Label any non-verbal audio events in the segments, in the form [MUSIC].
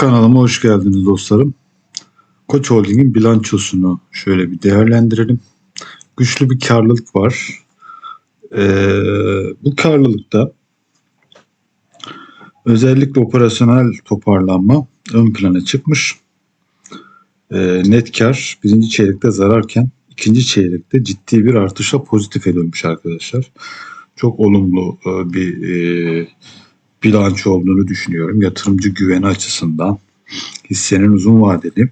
Kanalıma hoş geldiniz dostlarım. Koç Holding'in bilançosunu şöyle bir değerlendirelim. Güçlü bir karlılık var. Ee, bu karlılıkta özellikle operasyonel toparlanma ön plana çıkmış. Ee, net kar birinci çeyrekte zararken ikinci çeyrekte ciddi bir artışla pozitife dönmüş arkadaşlar. Çok olumlu e, bir e, bilanço olduğunu düşünüyorum. Yatırımcı güveni açısından hissenin uzun vadeli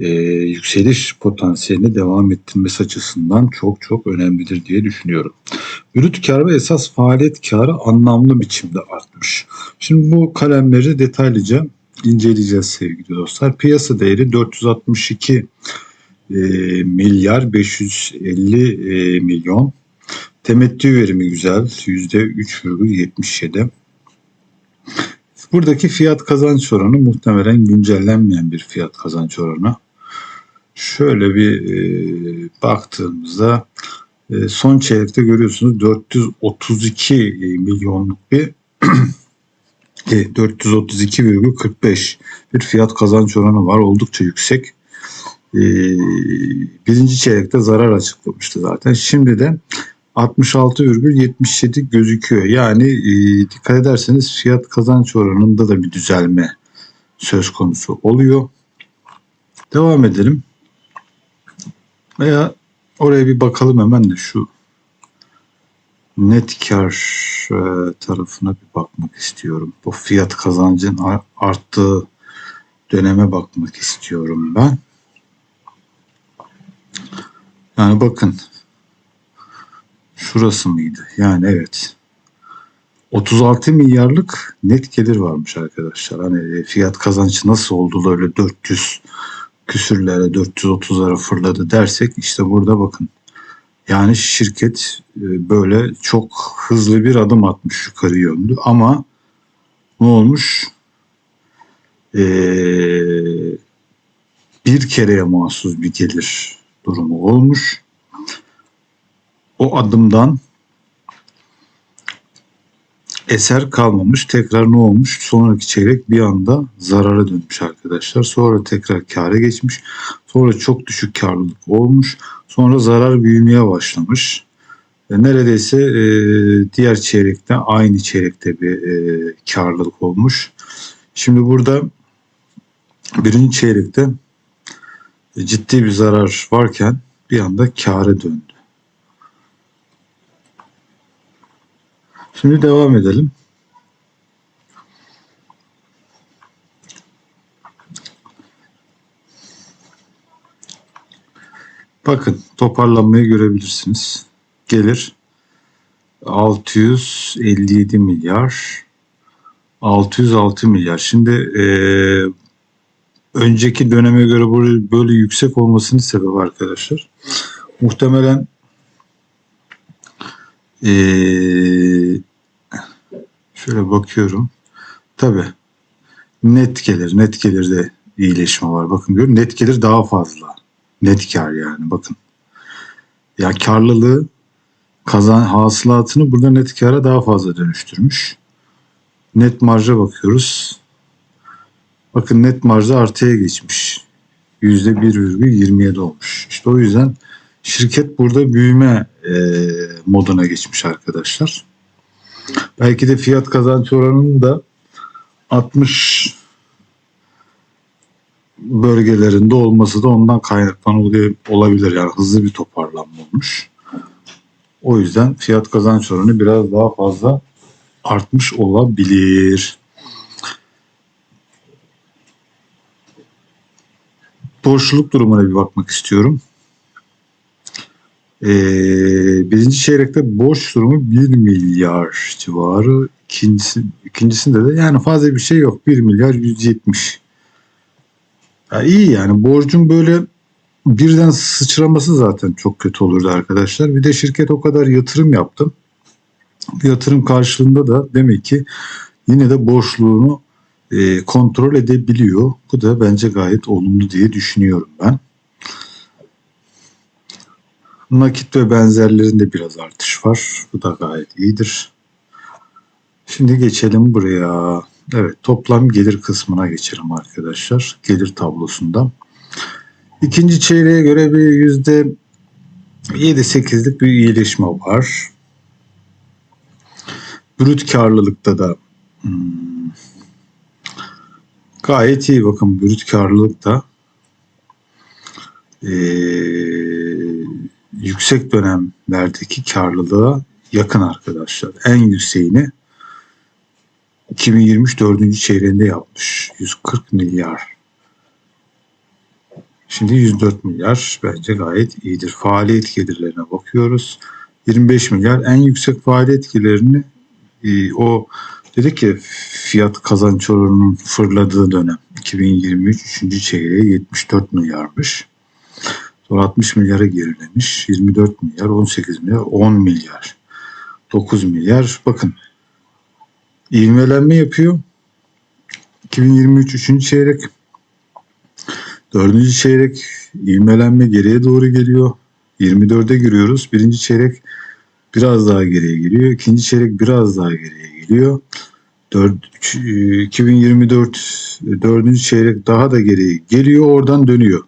e, yükseliş potansiyelini devam ettirmesi açısından çok çok önemlidir diye düşünüyorum. Brüt kar ve esas faaliyet karı anlamlı biçimde artmış. Şimdi bu kalemleri detaylıca inceleyeceğiz sevgili dostlar. Piyasa değeri 462 e, milyar 550 e, milyon. Temettü verimi güzel %3,77. Buradaki fiyat kazanç oranı muhtemelen güncellenmeyen bir fiyat kazanç oranı. Şöyle bir e, baktığımızda e, son çeyrekte görüyorsunuz 432 milyonluk bir [CLEARS THROAT] e, 432,45 bir fiyat kazanç oranı var. Oldukça yüksek. E, birinci çeyrekte zarar açıklamıştı zaten. Şimdi de 66,77 gözüküyor. Yani e, dikkat ederseniz fiyat kazanç oranında da bir düzelme söz konusu oluyor. Devam edelim. Veya oraya bir bakalım hemen de şu net kar e, tarafına bir bakmak istiyorum. Bu fiyat kazancın arttığı döneme bakmak istiyorum ben. Yani bakın şurası mıydı? Yani evet. 36 milyarlık net gelir varmış arkadaşlar. Hani fiyat kazancı nasıl oldu öyle 400 küsürlere 430'lara fırladı dersek işte burada bakın. Yani şirket e, böyle çok hızlı bir adım atmış yukarı yönlü ama ne olmuş? Ee, bir kereye mahsus bir gelir durumu olmuş o adımdan eser kalmamış. Tekrar ne olmuş? Sonraki çeyrek bir anda zarara dönmüş arkadaşlar. Sonra tekrar kâra geçmiş. Sonra çok düşük karlılık olmuş. Sonra zarar büyümeye başlamış. E, neredeyse e, diğer çeyrekte aynı çeyrekte bir e, karlılık olmuş. Şimdi burada birinci çeyrekte ciddi bir zarar varken bir anda kâra döndü. Şimdi devam edelim. Bakın toparlanmayı görebilirsiniz. Gelir 657 milyar 606 milyar. Şimdi e, önceki döneme göre böyle, böyle yüksek olmasının sebebi arkadaşlar. Muhtemelen ee, şöyle bakıyorum. Tabi net gelir, net gelirde iyileşme var. Bakın görüyorum net gelir daha fazla. Net kar yani bakın. Ya karlılığı kazan hasılatını burada net kara daha fazla dönüştürmüş. Net marja bakıyoruz. Bakın net marjda artıya geçmiş. %1,27 olmuş. İşte o yüzden şirket burada büyüme e, moduna geçmiş arkadaşlar. Belki de fiyat kazanç oranının da 60 bölgelerinde olması da ondan kaynaklanıyor olabilir. Yani hızlı bir toparlanma olmuş. O yüzden fiyat kazanç oranı biraz daha fazla artmış olabilir. Borçluluk durumuna bir bakmak istiyorum. Ee, birinci çeyrekte borç durumu 1 milyar civarı. İkincisi, ikincisinde de yani fazla bir şey yok. 1 milyar 170. Ya iyi yani borcun böyle birden sıçraması zaten çok kötü olurdu arkadaşlar. Bir de şirket o kadar yatırım yaptı. Bu yatırım karşılığında da demek ki yine de borçluğunu e, kontrol edebiliyor. Bu da bence gayet olumlu diye düşünüyorum ben. Nakit ve benzerlerinde biraz artış var. Bu da gayet iyidir. Şimdi geçelim buraya. Evet toplam gelir kısmına geçelim arkadaşlar. Gelir tablosunda. İkinci çeyreğe göre bir yüzde 7-8'lik bir iyileşme var. Brüt karlılıkta da hmm, gayet iyi bakın brüt karlılıkta ee, yüksek dönemlerdeki karlılığa yakın arkadaşlar. En yükseğini 2023 dördüncü çeyreğinde yapmış. 140 milyar. Şimdi 104 milyar bence gayet iyidir. Faaliyet gelirlerine bakıyoruz. 25 milyar en yüksek faaliyet gelirlerini e, o dedik ki fiyat kazanç oranının fırladığı dönem 2023 3. çeyreği 74 milyarmış. Sonra 60 milyara gerilemiş. 24 milyar, 18 milyar, 10 milyar. 9 milyar. Bakın ivmelenme yapıyor. 2023 3. çeyrek 4. çeyrek ivmelenme geriye doğru geliyor. 24'e giriyoruz. Birinci çeyrek biraz daha geriye geliyor. İkinci çeyrek biraz daha geriye geliyor. 4, 2024 4. çeyrek daha da geriye geliyor. Oradan dönüyor.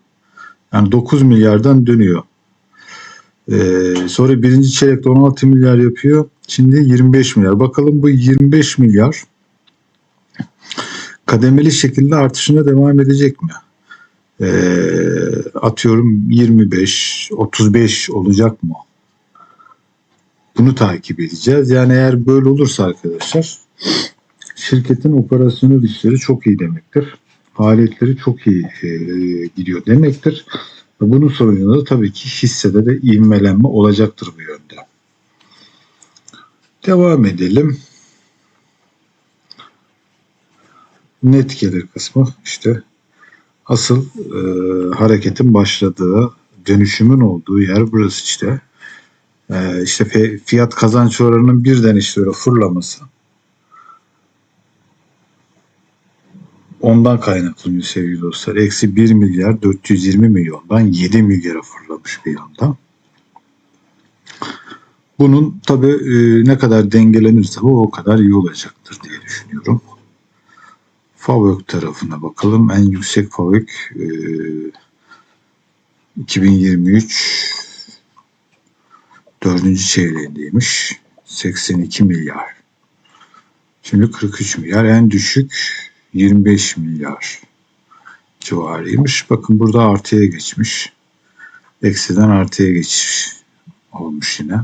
Yani 9 milyardan dönüyor. Ee, sonra birinci çeyrekte 16 milyar yapıyor. Şimdi 25 milyar. Bakalım bu 25 milyar kademeli şekilde artışına devam edecek mi? Ee, atıyorum 25, 35 olacak mı? Bunu takip edeceğiz. Yani eğer böyle olursa arkadaşlar şirketin operasyonel işleri çok iyi demektir. Faaliyetleri çok iyi e, gidiyor demektir. Bunun sonucunda da tabii ki hissede de ivmelenme olacaktır bu yönde. Devam edelim. Net gelir kısmı işte asıl e, hareketin başladığı, dönüşümün olduğu yer burası işte. E, işte fiyat kazanç oranının birden işte öyle fırlaması. Ondan kaynaklanıyor sevgili dostlar. Eksi 1 milyar 420 milyondan 7 milyara fırlamış bir anda. Bunun tabi ne kadar dengelenirse bu o kadar iyi olacaktır diye düşünüyorum. Favök tarafına bakalım. En yüksek Favök e, 2023 dördüncü çeyreğindeymiş. 82 milyar. Şimdi 43 milyar. En düşük 25 milyar civarıymış. Bakın burada artıya geçmiş. Eksiden artıya geçiş olmuş yine.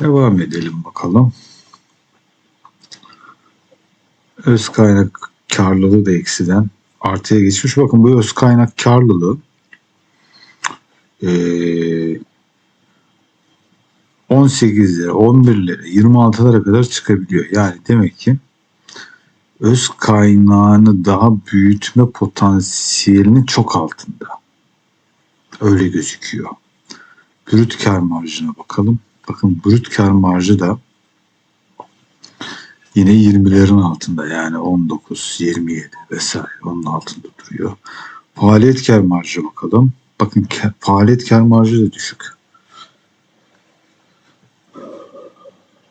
Devam edelim bakalım. Öz kaynak karlılığı da eksiden artıya geçmiş. Bakın bu öz kaynak karlılığı ee, 18'lere, 11'lere, 26'lara kadar çıkabiliyor. Yani demek ki öz kaynağını daha büyütme potansiyelinin çok altında. Öyle gözüküyor. Brüt kar marjına bakalım. Bakın brüt kar marjı da yine 20'lerin altında yani 19, 27 vesaire onun altında duruyor. Faaliyet kar marjı bakalım. Bakın faaliyet kar marjı da düşük.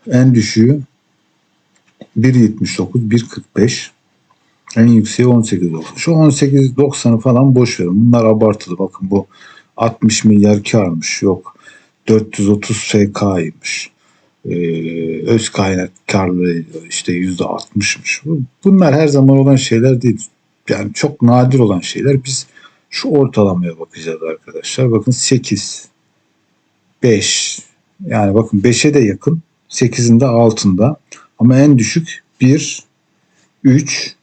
En düşüğü 1.79, 1.45. En yükseği 18.90. Şu 18.90'ı falan boş verin. Bunlar abartılı. Bakın bu 60 milyar karmış. Yok 430 FK'ymış. Ee, öz kaynak karlılığı işte %60'mış. Bunlar her zaman olan şeyler değil. Yani çok nadir olan şeyler. Biz şu ortalamaya bakacağız arkadaşlar. Bakın 8, 5. Yani bakın 5'e de yakın. 8'in de altında. Ama en düşük 1, 3,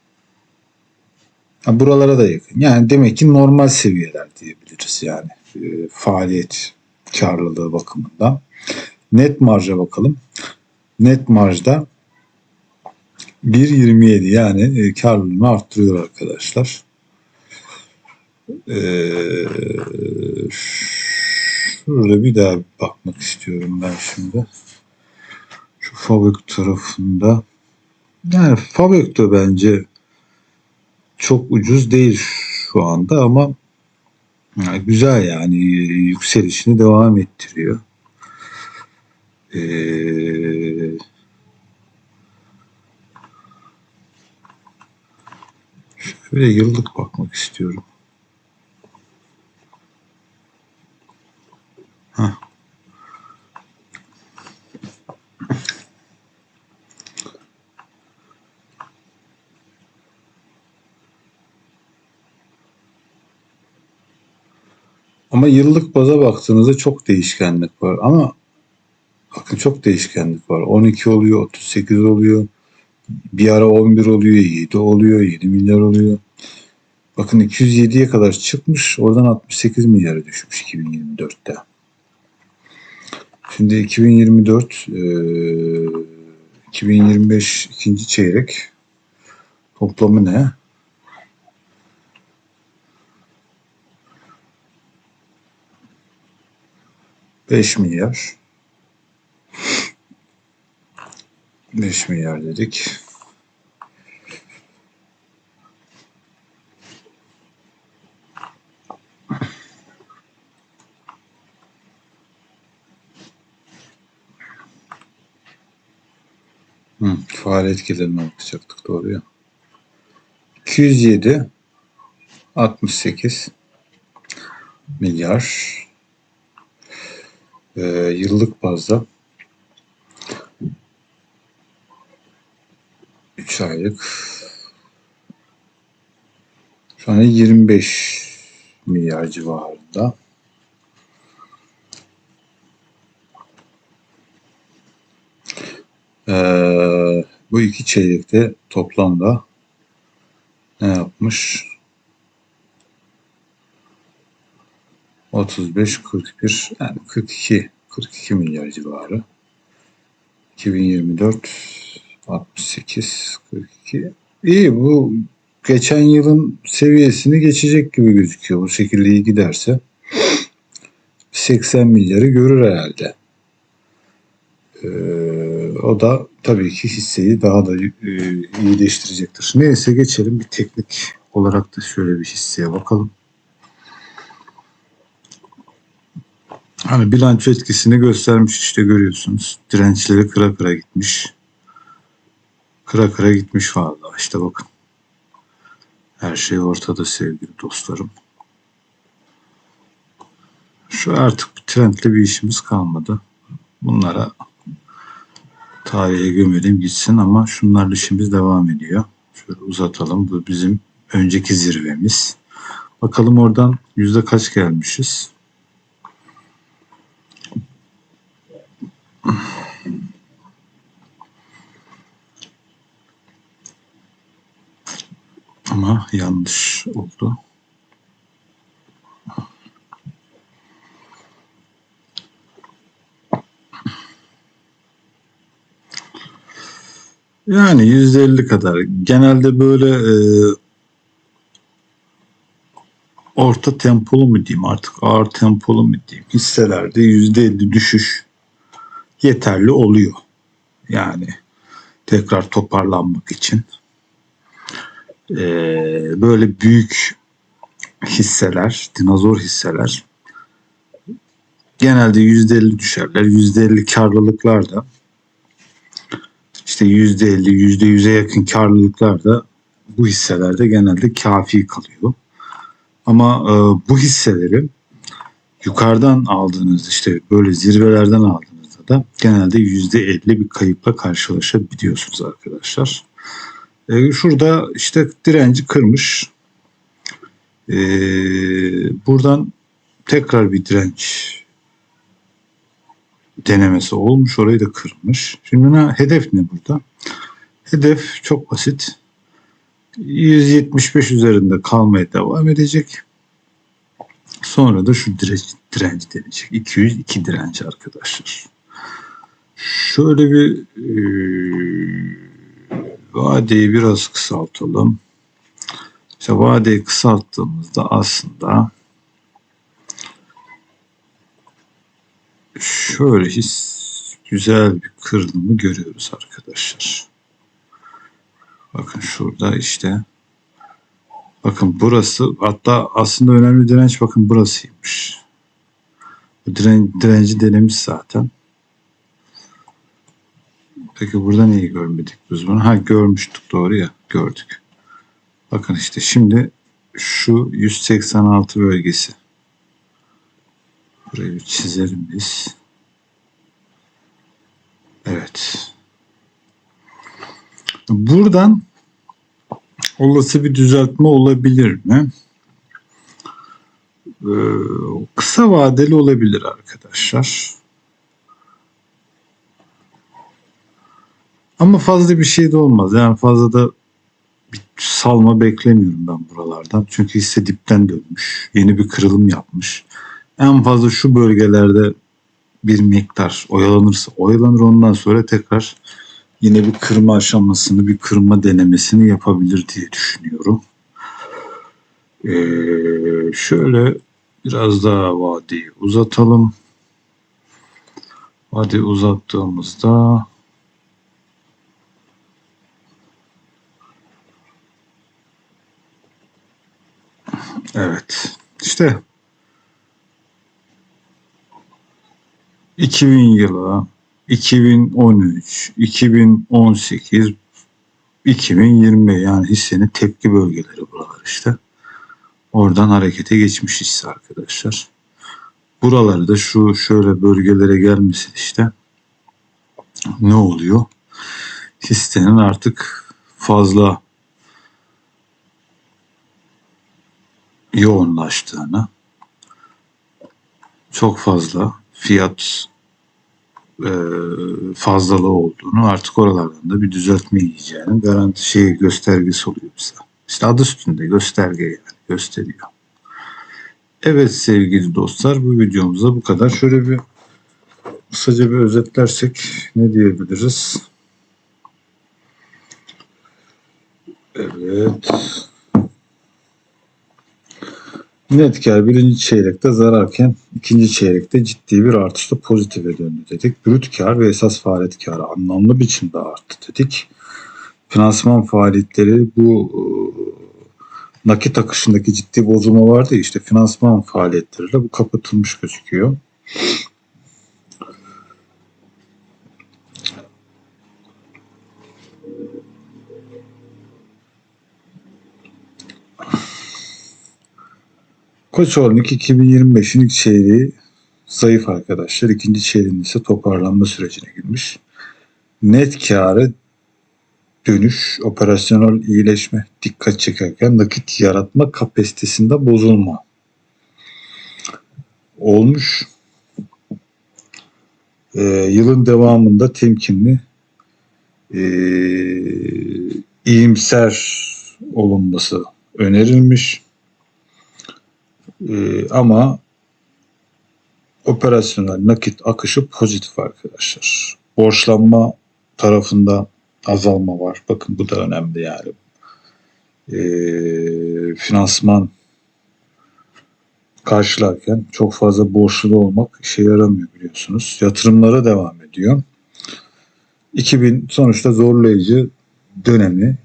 buralara da yakın. Yani demek ki normal seviyeler diyebiliriz yani e, faaliyet karlılığı bakımından. Net marja bakalım. Net marjda 1.27 yani e, karlılığını arttırıyor arkadaşlar. Ee, şurada bir daha bakmak istiyorum ben şimdi şu tarafında. Yani Fabrik de bence çok ucuz değil şu anda ama yani güzel yani yükselişini devam ettiriyor. Ee, şöyle yıllık bakmak istiyorum. Huh. Ama yıllık baza baktığınızda çok değişkenlik var. Ama bakın çok değişkenlik var. 12 oluyor, 38 oluyor. Bir ara 11 oluyor, 7 oluyor, 7 milyar oluyor. Bakın 207'ye kadar çıkmış. Oradan 68 milyara düşmüş 2024'te. Şimdi 2024 eee 2025 ikinci çeyrek toplamı ne? Beş milyar. 5 milyar dedik. Hı, faaliyet gelirine bakacaktık doğru ya. 207 68 milyar Ee, yıllık bazda 3 aylık şu an 25 milyar civarında. Ee, bu iki çeyrekte toplamda ne yapmış? 35, 41, yani 42, 42 milyar civarı. 2024, 68, 42. İyi bu geçen yılın seviyesini geçecek gibi gözüküyor. Bu şekilde iyi giderse 80 milyarı görür herhalde. Ee, o da tabii ki hisseyi daha da e, iyileştirecektir. Neyse geçelim bir teknik olarak da şöyle bir hisseye bakalım. Hani bilanço etkisini göstermiş işte görüyorsunuz. Dirençleri kıra kıra gitmiş. Kıra kıra gitmiş valla işte bakın. Her şey ortada sevgili dostlarım. Şu artık bir trendle bir işimiz kalmadı. Bunlara tarihe gömelim gitsin ama şunlarla işimiz devam ediyor. Şöyle uzatalım. Bu bizim önceki zirvemiz. Bakalım oradan yüzde kaç gelmişiz. Ama yanlış oldu. Yani yüzde elli kadar. Genelde böyle e, orta tempolu mu diyeyim artık ağır tempolu mu diyeyim hisselerde yüzde elli düşüş yeterli oluyor. Yani tekrar toparlanmak için. Ee, böyle büyük hisseler, dinozor hisseler genelde yüzde elli düşerler. Yüzde elli karlılıklar da işte yüzde elli, yüzde yüze yakın karlılıklar da bu hisselerde genelde kafi kalıyor. Ama e, bu hisseleri yukarıdan aldığınız işte böyle zirvelerden aldığınızda da genelde yüzde elli bir kayıpla karşılaşabiliyorsunuz arkadaşlar. E, şurada işte direnci kırmış. E, buradan tekrar bir direnç denemesi olmuş. Orayı da kırmış. Şimdi ne, hedef ne burada? Hedef çok basit. 175 üzerinde kalmaya devam edecek. Sonra da şu direnç, direnç denecek. 202 direnç arkadaşlar. Şöyle bir e, vadeyi biraz kısaltalım. İşte vadeyi kısalttığımızda aslında şöyle his güzel bir kırılımı görüyoruz arkadaşlar. Bakın şurada işte bakın burası hatta aslında önemli direnç bakın burasıymış. Bu diren, direnci denemiş zaten. Peki burada neyi görmedik biz bunu? Ha görmüştük doğru ya gördük. Bakın işte şimdi şu 186 bölgesi. Burayı bir çizelim biz. Evet. Buradan olası bir düzeltme olabilir mi? Ee, kısa vadeli olabilir arkadaşlar. Ama fazla bir şey de olmaz. Yani fazla da bir salma beklemiyorum ben buralardan. Çünkü hisse dipten dönmüş. Yeni bir kırılım yapmış. En fazla şu bölgelerde bir miktar oyalanırsa oyalanır ondan sonra tekrar yine bir kırma aşamasını bir kırma denemesini yapabilir diye düşünüyorum. Ee, şöyle biraz daha vadeyi uzatalım. Vade uzattığımızda Evet. İşte 2000 yılı, 2013, 2018, 2020 yani hissenin tepki bölgeleri buralar işte. Oradan harekete geçmiş hisse arkadaşlar. Buraları da şu şöyle bölgelere gelmesin işte. Ne oluyor? Hissenin artık fazla yoğunlaştığını, çok fazla fiyat e, fazlalığı olduğunu artık oralardan da bir düzeltme yiyeceğini garanti şey göstergesi oluyor bize. İşte adı üstünde gösterge yani gösteriyor. Evet sevgili dostlar bu videomuzda bu kadar. Şöyle bir kısaca bir özetlersek ne diyebiliriz? Evet. Net kar birinci çeyrekte zararken ikinci çeyrekte ciddi bir artışla pozitife döndü dedik. Brüt kar ve esas faaliyet karı anlamlı biçimde arttı dedik. Finansman faaliyetleri bu e, nakit akışındaki ciddi bozulma vardı işte finansman faaliyetleriyle bu kapatılmış gözüküyor. Koçoğlu'nun 2025'in ilk çeyreği zayıf arkadaşlar. İkinci çeyreğinde ise toparlanma sürecine girmiş. Net karı dönüş, operasyonel iyileşme dikkat çekerken nakit yaratma kapasitesinde bozulma olmuş. Ee, yılın devamında temkinli e, iyimser olunması önerilmiş. Ee, ama operasyonel nakit akışı pozitif arkadaşlar. Borçlanma tarafında azalma var. Bakın bu da önemli yani. Ee, finansman karşılarken çok fazla borçlu olmak işe yaramıyor biliyorsunuz. Yatırımlara devam ediyor. 2000 sonuçta zorlayıcı dönemi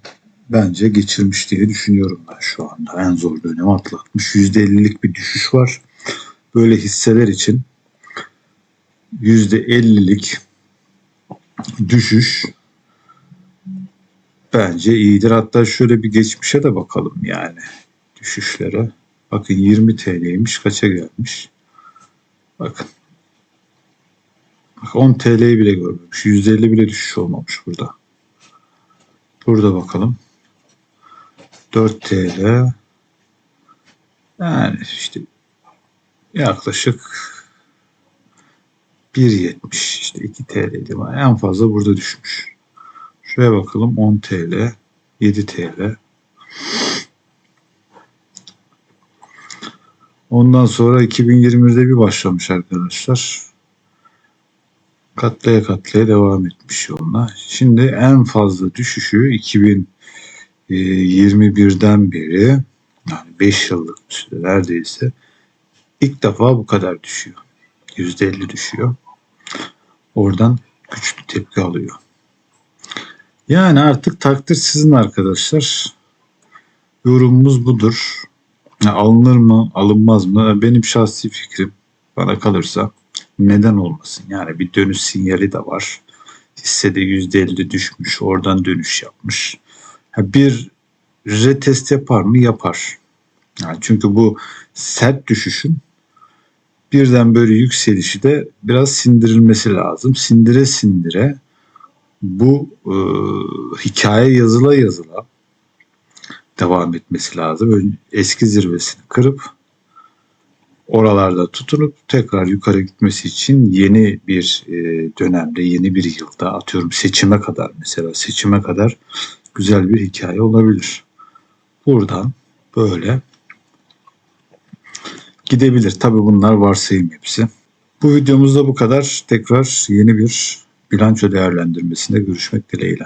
bence geçirmiş diye düşünüyorum ben şu anda. En zor dönemi atlatmış. %50'lik bir düşüş var. Böyle hisseler için %50'lik düşüş bence iyidir. Hatta şöyle bir geçmişe de bakalım yani düşüşlere. Bakın 20 TL'ymiş kaça gelmiş. Bakın. Bak 10 TL'yi bile görmemiş. %50 bile düşüş olmamış burada. Burada bakalım. 4 TL. Yani işte yaklaşık 1.70 işte 2 TL mi? En fazla burada düşmüş. Şuraya bakalım 10 TL, 7 TL. Ondan sonra 2020'de bir başlamış arkadaşlar. Katlaya katlaya devam etmiş yoluna. Şimdi en fazla düşüşü 2021'den beri yani 5 yıllık bir süre neredeyse ilk defa bu kadar düşüyor. %50 düşüyor. Oradan güçlü tepki alıyor. Yani artık takdir sizin arkadaşlar. Yorumumuz budur. Alınır mı, alınmaz mı? Benim şahsi fikrim bana kalırsa neden olmasın? Yani bir dönüş sinyali de var. Hissede %50 düşmüş, oradan dönüş yapmış. Bir retest yapar mı? Yapar. Yani çünkü bu sert düşüşün birden böyle yükselişi de biraz sindirilmesi lazım. Sindire sindire bu e, hikaye yazıla yazıla devam etmesi lazım. Eski zirvesini kırıp oralarda tutunup tekrar yukarı gitmesi için yeni bir e, dönemde, yeni bir yılda atıyorum seçime kadar mesela seçime kadar güzel bir hikaye olabilir. Buradan böyle gidebilir. Tabii bunlar varsayım hepsi. Bu videomuzda bu kadar. Tekrar yeni bir bilanço değerlendirmesinde görüşmek dileğiyle.